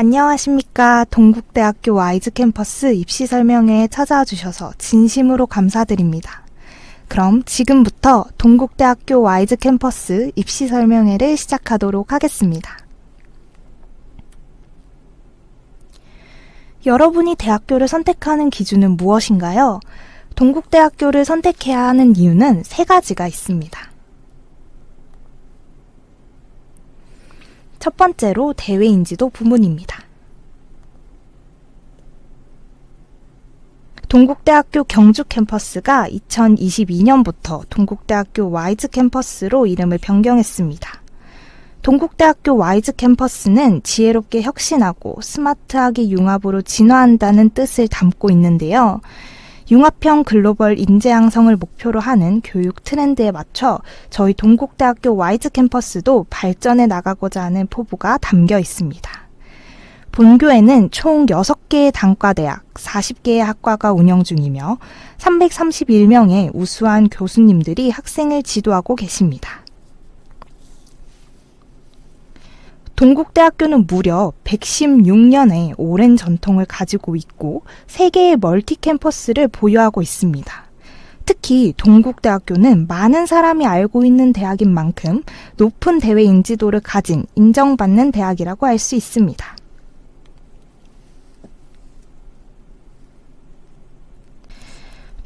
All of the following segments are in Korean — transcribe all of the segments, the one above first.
안녕하십니까. 동국대학교 와이즈 캠퍼스 입시 설명회에 찾아와 주셔서 진심으로 감사드립니다. 그럼 지금부터 동국대학교 와이즈 캠퍼스 입시 설명회를 시작하도록 하겠습니다. 여러분이 대학교를 선택하는 기준은 무엇인가요? 동국대학교를 선택해야 하는 이유는 세 가지가 있습니다. 첫 번째로 대외 인지도 부문입니다. 동국대학교 경주 캠퍼스가 2022년부터 동국대학교 와이즈 캠퍼스로 이름을 변경했습니다. 동국대학교 와이즈 캠퍼스는 지혜롭게 혁신하고 스마트하게 융합으로 진화한다는 뜻을 담고 있는데요. 융합형 글로벌 인재 양성을 목표로 하는 교육 트렌드에 맞춰 저희 동국대학교 와이즈 캠퍼스도 발전해 나가고자 하는 포부가 담겨 있습니다. 본교에는 총 6개의 단과대학, 40개의 학과가 운영 중이며 331명의 우수한 교수님들이 학생을 지도하고 계십니다. 동국대학교는 무려 116년의 오랜 전통을 가지고 있고 세개의 멀티 캠퍼스를 보유하고 있습니다. 특히 동국대학교는 많은 사람이 알고 있는 대학인 만큼 높은 대외 인지도를 가진 인정받는 대학이라고 할 수 있습니다.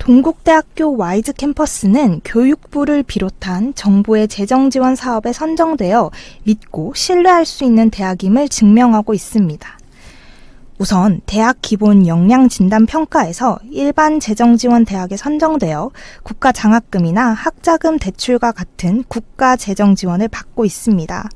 동국대학교 와이즈 캠퍼스는 교육부를 비롯한 정부의 재정 지원 사업에 선정되어 믿고 신뢰할 수 있는 대학임을 증명하고 있습니다. 우선 대학 기본 역량 진단 평가에서 일반 재정 지원 대학에 선정되어 국가 장학금이나 학자금 대출과 같은 국가 재정 지원을 받고 있습니다.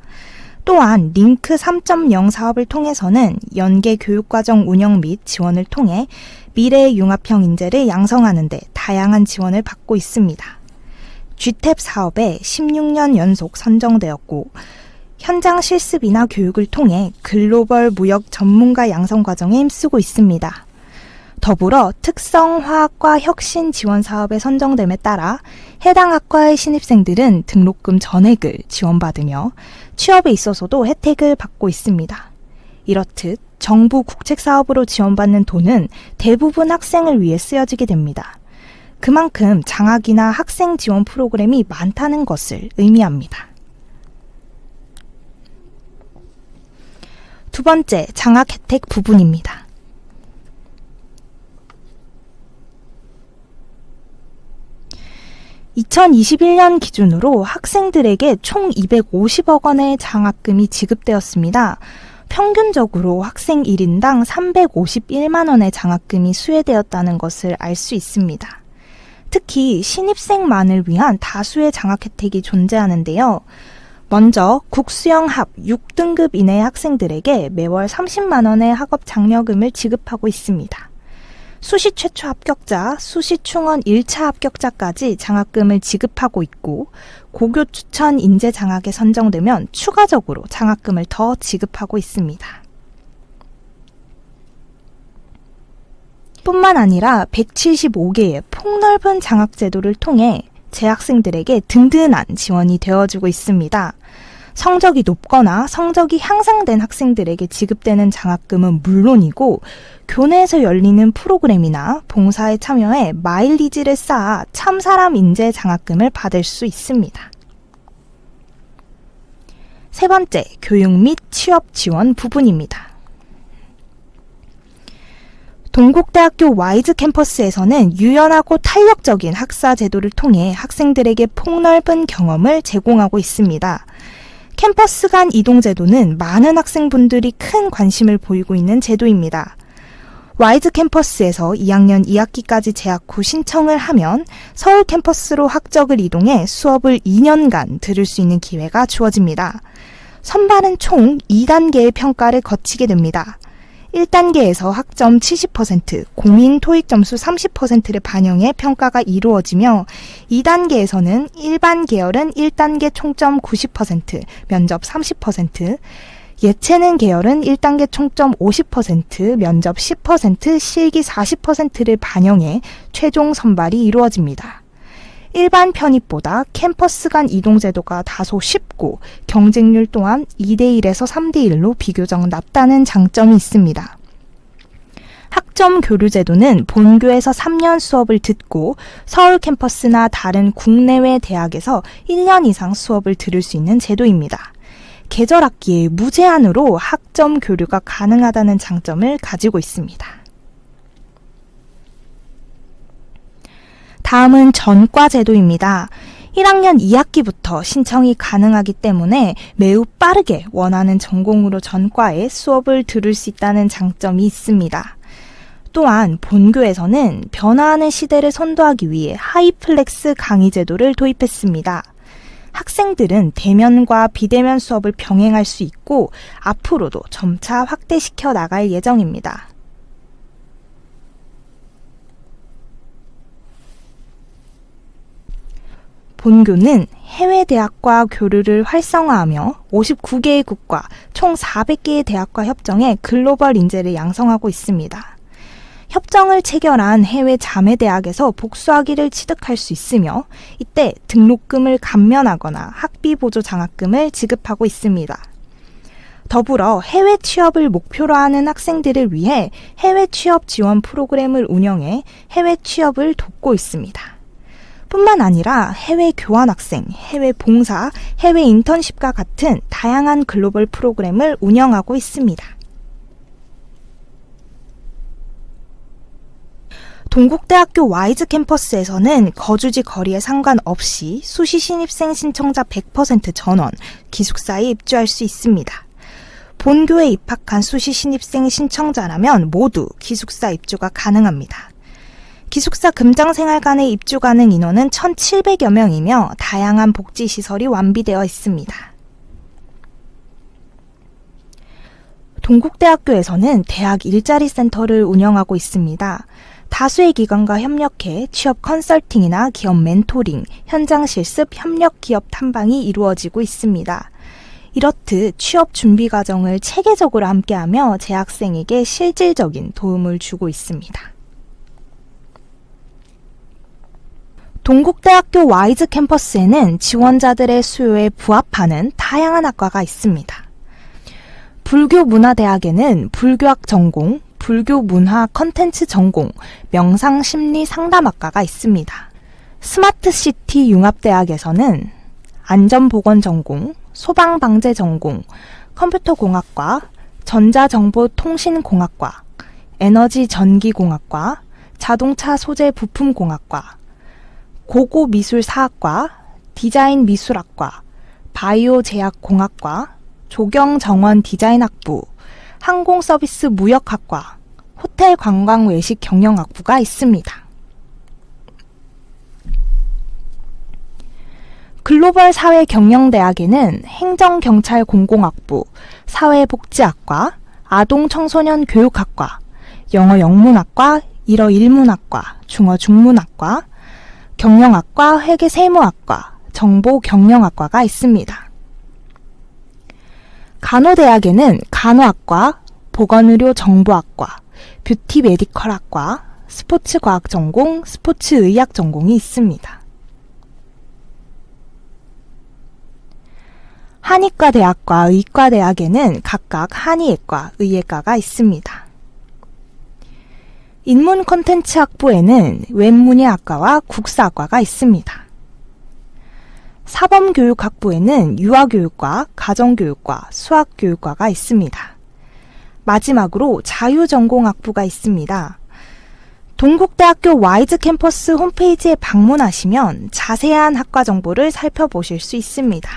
또한 링크 3.0 사업을 통해서는 연계 교육과정 운영 및 지원을 통해 미래 융합형 인재를 양성하는 데 다양한 지원을 받고 있습니다. GTAP 사업에 16년 연속 선정되었고 현장 실습이나 교육을 통해 글로벌 무역 전문가 양성 과정에 힘쓰고 있습니다. 더불어 특성화학과 혁신 지원 사업에 선정됨에 따라 해당 학과의 신입생들은 등록금 전액을 지원받으며 취업에 있어서도 혜택을 받고 있습니다. 이렇듯 정부 국책 사업으로 지원받는 돈은 대부분 학생을 위해 쓰여지게 됩니다. 그만큼 장학이나 학생 지원 프로그램이 많다는 것을 의미합니다. 두 번째, 장학 혜택 부분입니다. 2021년 기준으로 학생들에게 총 250억 원의 장학금이 지급되었습니다. 평균적으로 학생 1인당 351만 원의 장학금이 수혜되었다는 것을 알 수 있습니다. 특히 신입생만을 위한 다수의 장학 혜택이 존재하는데요. 먼저 국수형 합 6등급 이내의 학생들에게 매월 30만 원의 학업 장려금을 지급하고 있습니다. 수시 최초 합격자, 수시 충원 1차 합격자까지 장학금을 지급하고 있고 고교 추천 인재 장학에 선정되면 추가적으로 장학금을 더 지급하고 있습니다. 뿐만 아니라 175개의 폭넓은 장학 제도를 통해 재학생들에게 든든한 지원이 되어주고 있습니다. 성적이 높거나 성적이 향상된 학생들에게 지급되는 장학금은 물론이고 교내에서 열리는 프로그램이나 봉사에 참여해 마일리지를 쌓아 참사람 인재 장학금을 받을 수 있습니다. 세 번째, 교육 및 취업 지원 부분입니다. 동국대학교 와이즈 캠퍼스에서는 유연하고 탄력적인 학사 제도를 통해 학생들에게 폭넓은 경험을 제공하고 있습니다. 캠퍼스 간 이동 제도는 많은 학생분들이 큰 관심을 보이고 있는 제도입니다. 와이즈 캠퍼스에서 2학년 2학기까지 재학 후 신청을 하면 서울 캠퍼스로 학적을 이동해 수업을 2년간 들을 수 있는 기회가 주어집니다. 선발은 총 2단계의 평가를 거치게 됩니다. 1단계에서 학점 70%, 공인 토익 점수 30%를 반영해 평가가 이루어지며 2단계에서는 일반 계열은 1단계 총점 90%, 면접 30%, 예체능 계열은 1단계 총점 50%, 면접 10%, 실기 40%를 반영해 최종 선발이 이루어집니다. 일반 편입보다 캠퍼스 간 이동 제도가 다소 쉽고 경쟁률 또한 2대1에서 3대1로 비교적 낮다는 장점이 있습니다. 학점 교류 제도는 본교에서 3년 수업을 듣고 서울 캠퍼스나 다른 국내외 대학에서 1년 이상 수업을 들을 수 있는 제도입니다. 계절 학기에 무제한으로 학점 교류가 가능하다는 장점을 가지고 있습니다. 다음은 전과 제도입니다. 1학년 2학기부터 신청이 가능하기 때문에 매우 빠르게 원하는 전공으로 전과에 수업을 들을 수 있다는 장점이 있습니다. 또한 본교에서는 변화하는 시대를 선도하기 위해 하이플렉스 강의 제도를 도입했습니다. 학생들은 대면과 비대면 수업을 병행할 수 있고 앞으로도 점차 확대시켜 나갈 예정입니다. 본교는 해외 대학과 교류를 활성화하며 59개의 국가 총 400개의 대학과 협정해 글로벌 인재를 양성하고 있습니다. 협정을 체결한 해외 자매 대학에서 복수학위를 취득할 수 있으며 이때 등록금을 감면하거나 학비 보조 장학금을 지급하고 있습니다. 더불어 해외 취업을 목표로 하는 학생들을 위해 해외 취업 지원 프로그램을 운영해 해외 취업을 돕고 있습니다. 뿐만 아니라 해외 교환 학생, 해외 봉사, 해외 인턴십과 같은 다양한 글로벌 프로그램을 운영하고 있습니다. 동국대학교 와이즈 캠퍼스에서는 거주지 거리에 상관없이 수시 신입생 신청자 100% 전원, 기숙사에 입주할 수 있습니다. 본교에 입학한 수시 신입생 신청자라면 모두 기숙사 입주가 가능합니다. 기숙사 금장생활관에 입주 가능 인원은 1,700여 명이며 다양한 복지 시설이 완비되어 있습니다. 동국대학교에서는 대학 일자리 센터를 운영하고 있습니다. 다수의 기관과 협력해 취업 컨설팅이나 기업 멘토링, 현장 실습, 협력 기업 탐방이 이루어지고 있습니다. 이렇듯 취업 준비 과정을 체계적으로 함께하며 재학생에게 실질적인 도움을 주고 있습니다. 동국대학교 와이즈 캠퍼스에는 지원자들의 수요에 부합하는 다양한 학과가 있습니다. 불교문화대학에는 불교학 전공, 불교문화 컨텐츠 전공, 명상심리 상담학과가 있습니다. 스마트시티 융합대학에서는 안전보건 전공, 소방방재 전공, 컴퓨터공학과, 전자정보통신공학과, 에너지전기공학과, 자동차 소재 부품공학과, 고고미술사학과, 디자인미술학과, 바이오제약공학과, 조경정원 디자인학부, 항공서비스 무역학과, 호텔 관광 외식 경영학부가 있습니다. 글로벌 사회 경영대학에는 행정경찰 공공학부, 사회복지학과, 아동 청소년 교육학과, 영어 영문학과, 일어 일문학과, 중어 중문학과, 경영학과, 회계세무학과, 정보경영학과가 있습니다. 간호대학에는 간호학과, 보건의료 정보학과, 뷰티 메디컬학과, 스포츠과학 전공, 스포츠의학 전공이 있습니다. 한의과대학과 의과대학에는 각각 한의외과, 의예과가 있습니다. 인문 콘텐츠 학부에는 웹문예학과와 국사학과가 있습니다. 사범교육학부에는 유아교육과, 가정교육과, 수학교육과가 있습니다. 마지막으로 자유전공학부가 있습니다. 동국대학교 와이즈 캠퍼스 홈페이지에 방문하시면 자세한 학과 정보를 살펴보실 수 있습니다.